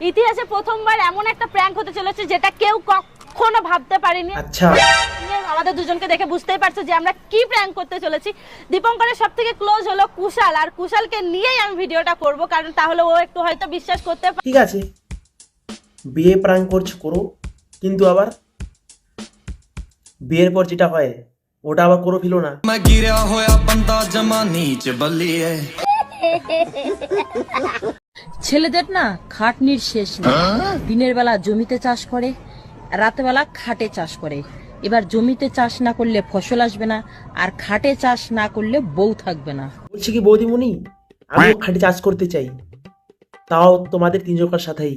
ইতিহাসে প্রথমবার এমন একটা প্র্যাঙ্ক হতে চলেছে যেটা কেউ কখনো ভাবতে পারেনি। আচ্ছা। আমাদের দুজনকে দেখে বুঝতেই পারছ যে আমরা কি প্র্যাঙ্ক করতে চলেছি। দীপঙ্করের সব থেকে ক্লোজ হলো কুশাল আর কুশালকে নিয়েই আমি ভিডিওটা করব কারণ তাহলে ও একটু হয়তো বিশ্বাস করতে পারে ঠিক আছে। বিয়ে প্রাণ করছ করো। কিন্তু আবার বিয়ের পর যেটা হয় ওটা আবার করো ফেলো না। ছেলেদের না খাটনির শেষ নেই। দিনের বেলা জমিতে চাষ করে রাতেবেলা খাটে চাষ করে। এবার জমিতে চাষ না করলে ফসল আসবে না আর খাটে চাষ না করলে বউ থাকবে না। বলছি কি বৌদিমণি? আমি খাটে চাষ করতে চাই। তাও তোমাদের তিনজনকার সাথেই।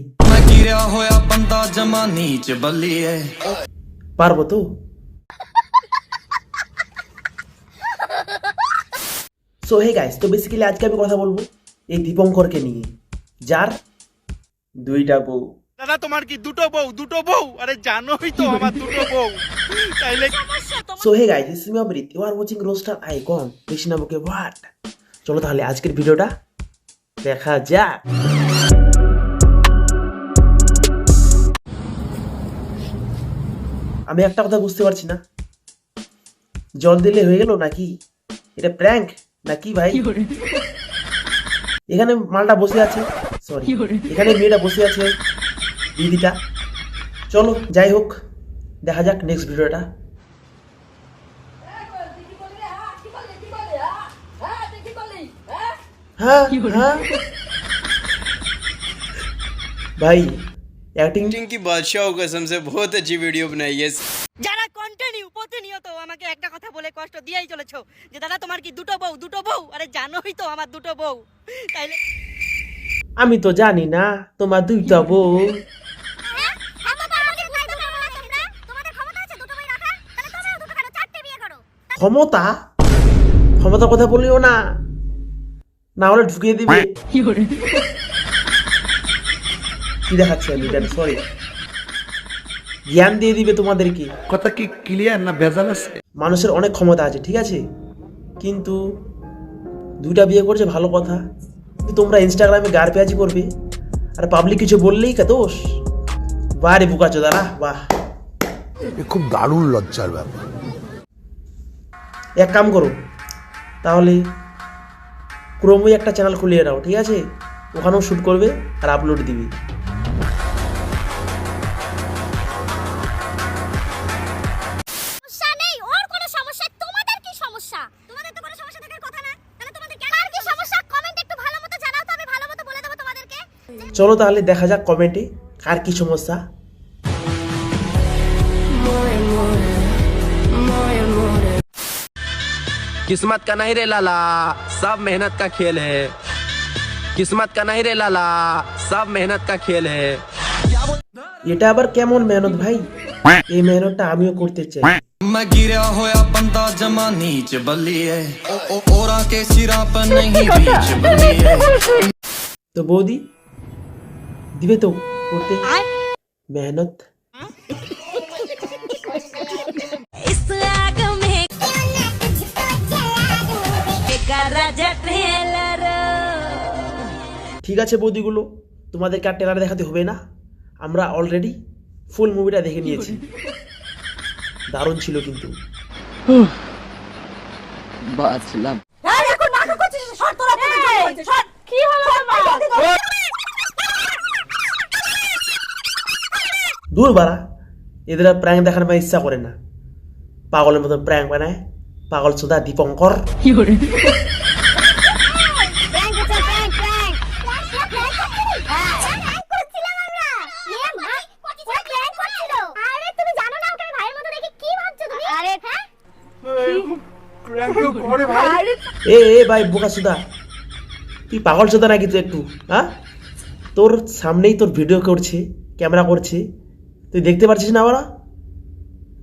পারব তো? সো হে গাইস তো বেসিক্যালি আজকে আমি কথা বলব এই দীপঙ্করকে নিয়ে যার দুইটা বউ। দাদা তোমার কি দুটো বউ? দুটো বউ? আরে জানোই তো আমার দুটো বউ। তাইলে so hey guys this is me Amrit you are watching roaster icon Krishna বুকে হোয়াট চলো তাহলে আজকের ভিডিওটা দেখা যাক। আমি একটা কথা বুঝতে পারছি না। জল দিলে হয়ে গেল নাকি? এটা প্র্যাঙ্ক নাকি ভাই এখানে মালটা বসে আছে সরি এখানে মেয়েটা বসে আছে দিদিটা চলো যাই হোক দেখা যাক নেক্সট ভিডিওটা হ্যাঁ হ্যাঁ ভাই অ্যাক্টিং की बादशाह कसम से बहुत अच्छी वीडियो बनाई है যারা কন্টিনিউ প্রতিনিয়ত আমাকে একটা কথা বলে কষ্ট দিয়েই চলেছো যে দাদা তোমার কি দুটো বউ? দুটো বউ? আরে জানোই তো আমার দুটো বউ। তাইলে আমি তো জানি না তোমার দুইটা বউ। ক্ষমতা ক্ষমতার কথা বলিও না। না হলে ঢুকিয়ে দিবে। কি দেখাচ্ছি আমি? সরি জ্ঞান দিয়ে দিবে তোমাদেরকে। কথা কি ক্লিয়ার না ভেজাল আছে? মানুষের অনেক ক্ষমতা আছে ঠিক আছে? কিন্তু দুইটা বিয়ে করছে ভালো কথা। কিন্তু তোমরা ইনস্টাগ্রামে গার পেঁয়াজি করবে। আর পাবলিক কিছু বললেই কে দোষ? বাহ রে বুকা চোদারা বাহ খুব দারুণ লজ্জার ব্যাপার। এক কাম করো তাহলে ক্রোমে একটা চ্যানেল খুলিয়ে নাও ঠিক আছে? ওখানেও শ্যুট করবে আর আপলোড দিবি। চলো তাহলে দেখা যাক কমেন্টে কার কি সমস্যা किस्मत का नहीं रे लाला सब मेहनत का खेल है किस्मत का नहीं रे लाला सब मेहनत का खेल है এটা আবার কেমন মেহনত ভাই এই মেহনতটা আমিও করতে চাই मैं गिरा होया बंदा जमा नीच बलिए ओरा के सिरा पर नहीं बीच बलिए তো বৌদি দিবে তো করতে। মেহনত। ঠিক আছে বৌদিগুলো তোমাদেরকে আর টেলার দেখাতে হবে না। আমরা অলরেডি ফুল মুভিটা দেখে নিয়েছি। দারুণ ছিল কিন্তু। বাঁচলাম। দূর বাড়া। এদের আর প্র্যাঙ্ক দেখার আমার ইচ্ছা করে না। পাগলের মতন প্র্যাঙ্ক বানায় পাগল সুদা দীপঙ্কর। প্র্যাঙ্ক হচ্ছে প্র্যাঙ্ক প্র্যাঙ্ক প্র্যাঙ্ক করছিলাম আমরা এ মা ও প্র্যাঙ্ক। করছিল আরে তুমি জানো না ওকে ভাইয়ের মতো দেখে কি ভাবছ তুমি? আরে হ্যাঁ? এ এ ভাই বোকা সুদা। তুই পাগল সুদা নাকি তুই একটু হ্যাঁ? তোর সামনেই তোর ভিডিও করছে ক্যামেরা করছে। তুই দেখতে পারছিস না ওরা?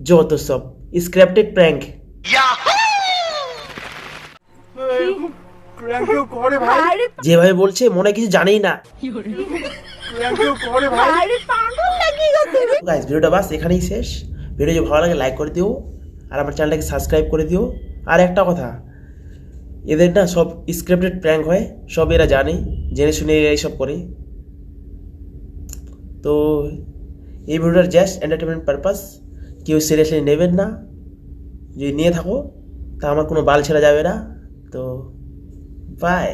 যত সব স্ক্রিপ্টেড প্র্যাঙ্ক যেভাবে বলছে, মনে কিছু জানেই না। গাইস ভিডিওটা বাস, এখানেই শেষ। ভিডিও যদি ভালো লাগে লাইক করে দিও, আর আমার চ্যানেলটাকে সাবস্ক্রাইব করে দিও। আর একটা কথা, এদের না সব স্ক্রিপ্টেড প্র্যাঙ্ক হয়, সব এরা জানে, জেনে শুনে এরা এইসব করে। তো এই ভিডিওটার জাস্ট এন্টারটেনমেন্ট পারপাস কেউ সিরিয়াসলি নেবেন না। যদি নিয়ে থাকো, তা আমার কোনো বাল ছেড়া যাবে না। তো বাই